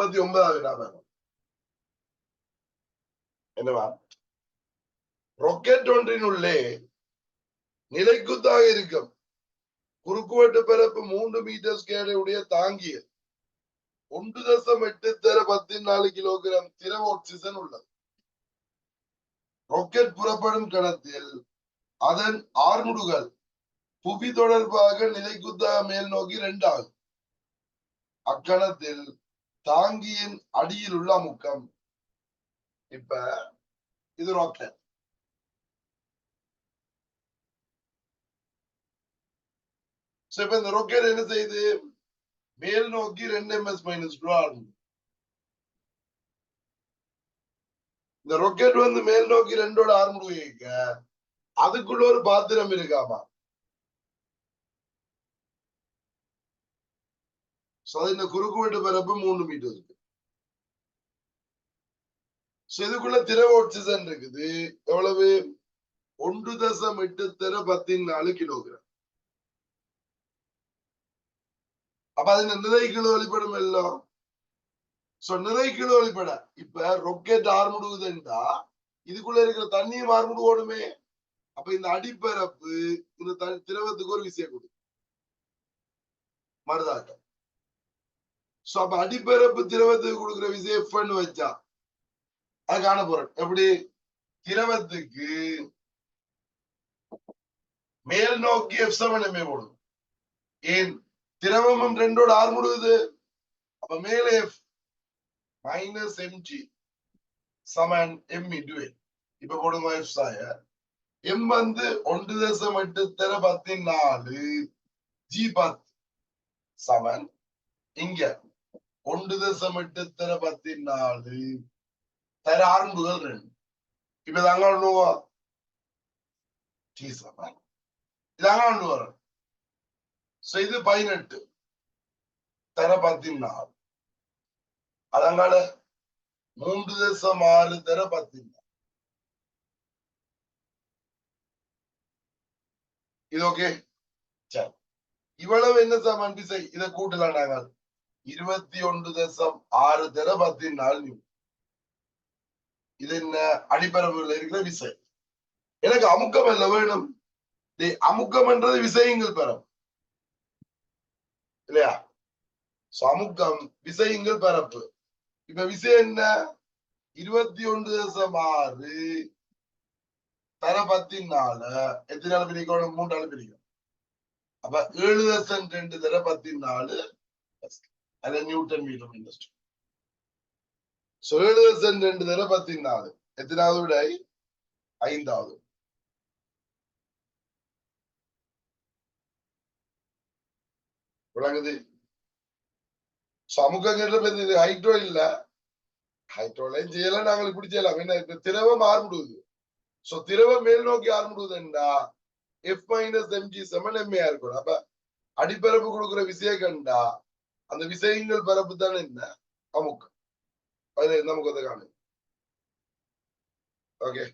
முப்பத்தி ஒன்பதாவது ஞாபகம். என்னவா? ரொக்கெட் ஒன்றின் உள்ளே நிலைக்குத்தாக இருக்கும். குறுக்குவெட்டு பரப்பு மூன்று மீட்டர் ஸ்கேலை உடைய தாங்கிய ஒன்று தசம் எட்டு தர பத்தி நாலு கிலோகிராம் திரவ ஆக்சிஜன் உள்ளது. ரொக்கெட் புறப்படும் கணத்தில் அதன் ஆர்முடுகள் புவி தொடர்பாக நிலைக்குத்தாக மேல் நோக்கி ரெண்டாகும். அக்கணத்தில் தாங்கியின் அடியில் உள்ள அமுக்கம் இப்ப இது ராக்கெட் இப்ப இந்த ரொக்கேட் என்ன செய்யுது? மேல் நோக்கி ரெண்டு எம்எஸ் மைனஸ் டூ ஆகும் இந்த ரொக்கெட் வந்து மேல் நோக்கி ரெண்டோட ஆரம்பிக்க அதுக்குள்ள ஒரு பாத்திரம் இருக்காமா? ஸோ அது இந்த குறுக்கு வெட்டு பரப்பு மூணு மீட்டர் இருக்கு. ஸோ இதுக்குள்ள திரவ ஆக்சிஜன் இருக்குது. எவ்வளவு? ஒன்று தசம் எட்டு தர பத்தி நாலு கிலோகிராம் அப்ப அது நிறை கிலோ வெளிப்படும் எல்லாம் சோ நிறை கிலோ வெளிப்பட. இப்ப ரொக்கெட் ஆர்முடுதுன்றா இதுக்குள்ள இருக்கிற தண்ணியை ஆர்முடு ஓடுமே. அப்ப இந்த அடிப்பரப்பு இந்த திரவத்துக்கு ஒரு விசையை கொடுக்கும். மருதாட்டம் சோ அப்ப அடிப்பரப்பு திரவத்துக்கு கொடுக்குற விசை எஃப்னு வச்சா? அது காண எப்படி? திரவத்துக்கு மேல் நோக்கி எஃப் செவன் எம்ஏ போடும் ஏன்? திரவமும் ரெண்டோட ஆறு முடுகுது அப்ப மேல எஃப் மைனஸ் எம்ஜி சமன் எம் இன்டு இப்ப போடுங்க எஃப் சாய எம் வந்து ஒன்று தசம் எட்டு தர நாலு ஜி பத்து சமன் இங்க. ஒன்று தசம் எட்டு தர பதினாலு தர ஆறு முதல் ரெண்டு. இப்ப இதாங்க ஒண்ணுவா இதாங்க ஒன்று வரும் இது பதினெட்டு. தர பதினாலு அதங்கால மூன்று தசம் ஆறு தர பதினாலு இது ஓகே சரி. இவ்வளவு என்ன சார் விசை இதை கூட்டலாம் நாங்கள் இருபத்தி ஒன்று தசம் ஆறு தர பதினாலு நியூ இது என்ன? அடிப்பரப்புல இருக்கிற விசை. எனக்கு அமுக்கம் அல்ல வேணும்? அமுக்கம் என்றது விசையுங்கள் பெறம். இல்லையா? அமுக்கம் விசையுங்கள் பரப்பு. இப்ப விசை என்ன? இருபத்தி ஒன்று தசம் ஆறு தர பத்தினால எத்தனை நாள் பிரிக்கணும்? மூன்று நாள் பிரிக்கணும். அப்ப ஏழு தசம் ரெண்டு தர பத்தினாலு அது நியூட்டன் மீட்டர் இண்டஸ்ட்ரி சோ ஏழு தசம் ரெண்டு தர பத்தினாலு எத்தனாவது விடை? ஐந்தாவது. விளங்குது. சமூகங்கிறது இது ஹைட்ரோ இல்ல. ஹைட்ரோலையும் செய்யல நாங்கள் இப்படி செய்யலாம். என்ன இப்ப திரவம் ஆரம்பிடுவது சோ திரவம் மேல் நோக்கி ஆரம்பிடுவதுண்டா எஃப் மைனஸ் எம்ஜி செமன் எம்ஏ இருக்கணும். அப்ப அடிப்பரப்பு கொடுக்குற விசைய கண்டா அந்த விஷயங்கள் பரப்பு தானே என்ன? அமுக்கு. அது நமக்கு அதை காணும். ஓகே